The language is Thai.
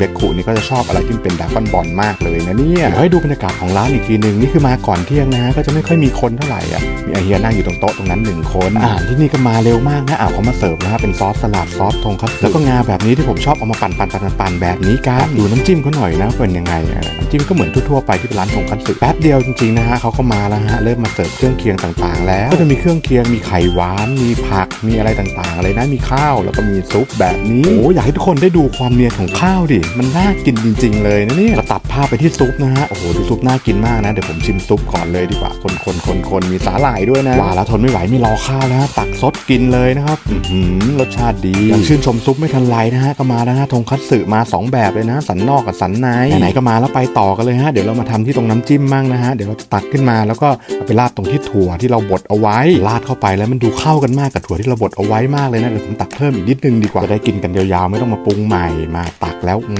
เบคคุนี่ก็จะชอบอะไรที่เป็นดราก้อนบอลมากเลยนะเนี่ยเดี๋ยวให้ดูบรรยากาศของร้านอีกทีหนึ่งนี่คือมาก่อนเที่ยงนะฮะก็จะไม่ค่อยมีคนเท่าไหร่อะมีอาเฮียนั่งอยู่ตรงโต๊ะตรงนั้นหนึ่งคนอาหารที่นี่ก็มาเร็วมากนะอ้าวเขามาเสิร์ฟนะฮะเป็นซอสสลัดซอสทงคัตสึแล้วก็งาแบบนี้ที่ผมชอบเอามาปั่นปั่นปั่นปั่นปั่นแบบนี้กันดูน้ำจิ้มเขาหน่อยนะเป็นยังไงอะน้ำจิ้มก็เหมือนทั่วๆไปที่เป็นร้านทงคัตสึแป๊บเดียวจริงๆนะฮะเขาก็มาแล้วฮะเริ่มมาเสิร์ฟเครื่องเคียงต่างๆ แล้ว ก็จะมีเครื่องเคียงมีไข่หวานมีผักมีอะไรต่างๆเลยนะมีข้าวแล้วก็มีซุปแบบนี้โอ้อยากให้ทุกคนได้ดูความเนียนของข้าวดิมันน่ากินจริง ๆ เลยนะเนี่ยก็ตัดภาพไปที่ซุปนะฮะ โอ้โหดูซุปน่ากินมากนะ เดี๋ยวผมชิมซุปก่อนเลยดีกว่า คนคนคนคนมีสาหร่ายด้วยนะว่าแล้วทนไม่ไหวไม่รอข้าวแล้วฮะตักซดกินเลยนะครับอื้อหือรสชาติดียังชื่นชมซุปไม่ทันไรนะฮะ ก็มาแล้วนะทงคัตสึมาสองแบบเลยนะ สันนอกกับสันในไหนๆก็มาแล้วไปต่อกันเลยฮะ เดี๋ยวเรามาทำที่ตรงน้ำจิ้มมั่งนะฮะ เดี๋ยวเราตักขึ้นมาแล้วก็เอาไปราดตรงที่ถั่วที่เราบดเอาไว้ ราดเข้าไปแล้วมันดูเข้ากันมากกับถั่วที่เราบดเอาไว้มากเลยนะ เดี๋ยวผมตักเพิ่มอีกนิดนึงดีกว่าจะได้กินกันยาวๆไม่ต้องมาปรุงใหม่มาตักแล้วอื